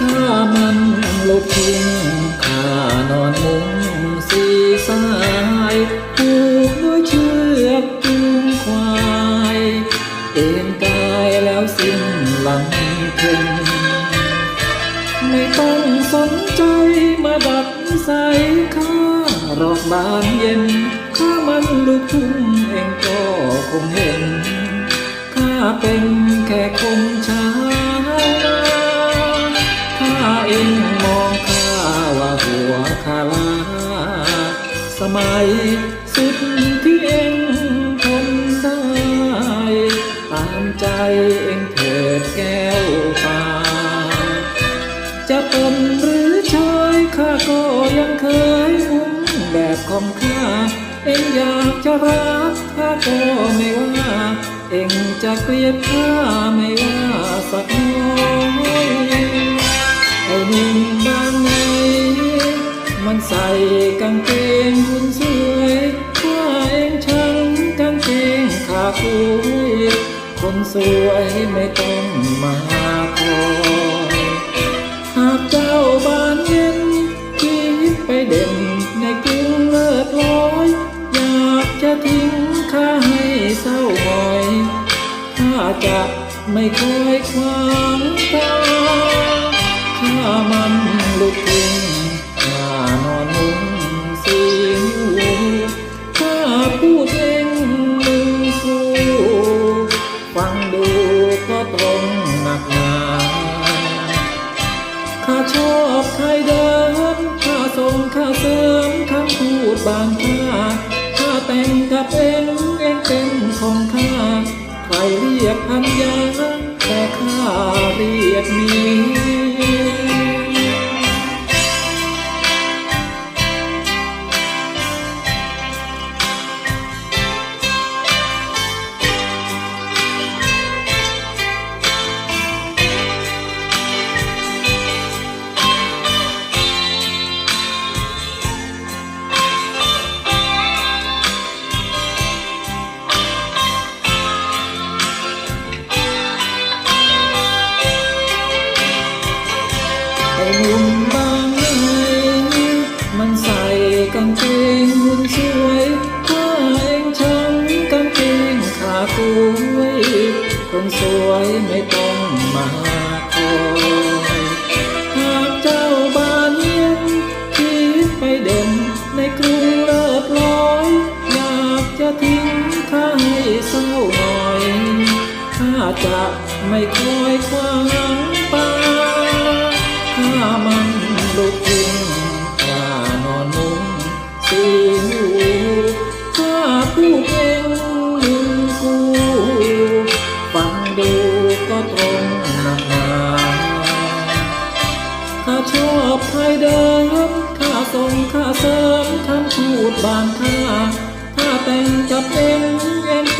ถ้ามันลบทิ้งข้านอนมุงสีสายผูกด้วยเชือกจูงควายเอ็นกายแล้วสิ้นหลังเพ่งไม่ต้องสนใจมาดับใสข้ารอกบานเย็นข้ามันลุกทุ่งเองก็คงเห็นข้าเป็นแค่คน มองข้าว่าหัวขาลา สมัยสุดที่เองทนได้ ตามใจเองเถิดแก้วตาจะเป็นหรือชายข้าก็ยังเคยมุ่งแบบของข้า เองอยากจะรักข้าก็ไม่ว่า เองจะเกลียดข้าไม่ว่าสักน้อยไอ้ หนุ่มบางไหนมันใส่กางเกงหุ่นสวยข้าเองช่างกางเกงขาคุยคนสวยไม่ต้องมาคอยหากเจ้าบ้านเย็นคิดไปเด่นในกรุงเลิศลอย อยากจะทิ้งข้าให้เศร้าหงอยข้าจะไม่คอยความตาข้า มันลุกทุ่งข้านอนมุงสีหูข้าพูดเองมึงสู้ฟังดูก็ตรงหนักหนาข้าชอบใครเดินข้าส่งข้าเสริมคำพูดบางข้าข้าแต่งกับเองเองเป็นของข้าใครเรียกพันยาแต่ข้าเรียกมี คนสวยไม่ต้องมาคอยหากเจ้าบานเย็นคิดไปเด่นในกรุงเลิศลอย อยากจะทิ้งข้าให้เศร้าหน่อยข้าจะไม่คอยความ ตรงหนักหนาข้าชอบไทยเดิมข้าทรงข้าเสริมคำพูดบางข้าข้าแต่งกับเองเองเป็นของ